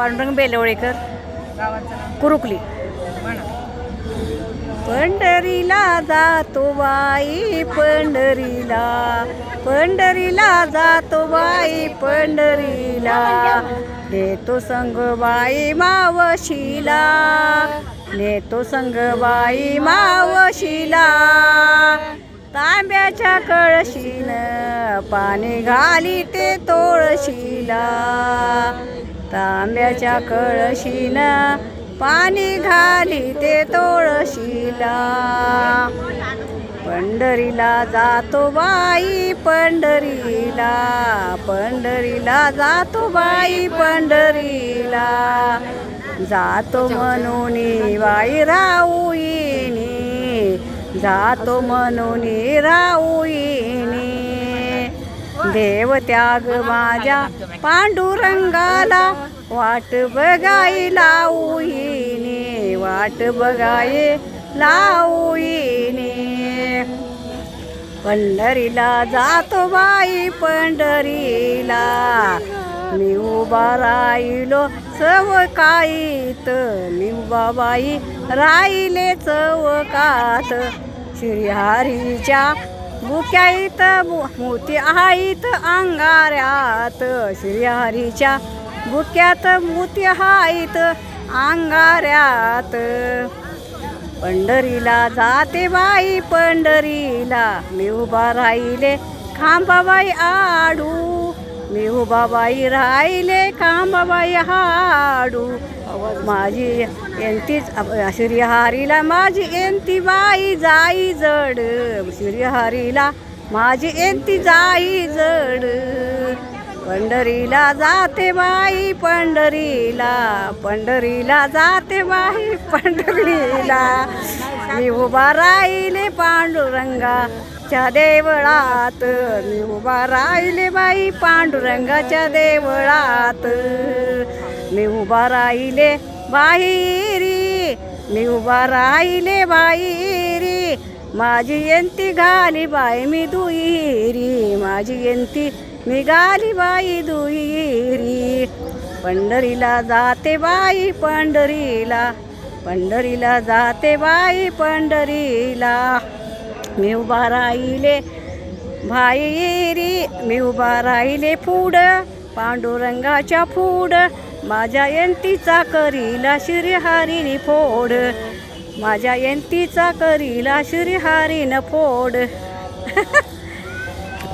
पांडुरंग बेलवळेकर कुरुकली. पंढरीला जातो बाई पंढरीला. पंढरीला जातो बाई पंढरीला. नेतो संग बाई मावशीला. नेतो संग बाई मावशीला. तांब्याच्या कळशीन पाणी घाली ते तोळशीला. तांब्याच्या कळशीला पाणी घाली ते तोळशीला. पंढरीला जातो बाई पंढरीला पंढरीला जातो बाई पंढरीला. जातो म्हणून बाई राऊईनी जातो म्हणून राऊईनी. देव त्याग माझ्या पांडुरंगाला वाट बघाई लावूईने वाट बघाई लावूईने पंढरीला जातो बाई पंढरीला. मी उभा राहिलो चवकाईत मी उभा बाई राहिले चवकात श्रीहरीच्या बुक्याईत मोती आहेत अंगाऱ्यात. श्रीहरीच्या बुक्यात मोती हाईत अंगाऱ्यात. पंढरीला जाते बाई पंढरीला. मी उभा राहिले खांबाबाई आडू. मी उभा बाई राहिले खांबाबाई हाडू. माझी एंतीच श्रीहरीला माझी एंती बाई जाई जड. श्रीहरीला माझी एंती जाई जड. पंढरीला जाते बाई पंढरीला. पंढरीला जाते बाई पंढरीला. मी उभा राहिले पांडुरंगाच्या देवळात. मी उभा राहिले बाई पांडुरंगाच्या देवळात. मी उभा राहिले बाहिरी मी उभा राहिले बाहेरी माझी यंती घाली बाई मी दुहिरी. माझी यंती निघाली बाई दुहेरी. पंढरीला जाते बाई पंढरीला. पंढरीला जाते बाई पंढरीला. मी उभा राहिले भाईरी. मी उभा राहिले पुढं पांडुरंगाच्या फूड. माझ्या यंतीचा करीला श्रीहारीने फोड. माझ्या यंतीचा करीला श्रीहरीनं फोड.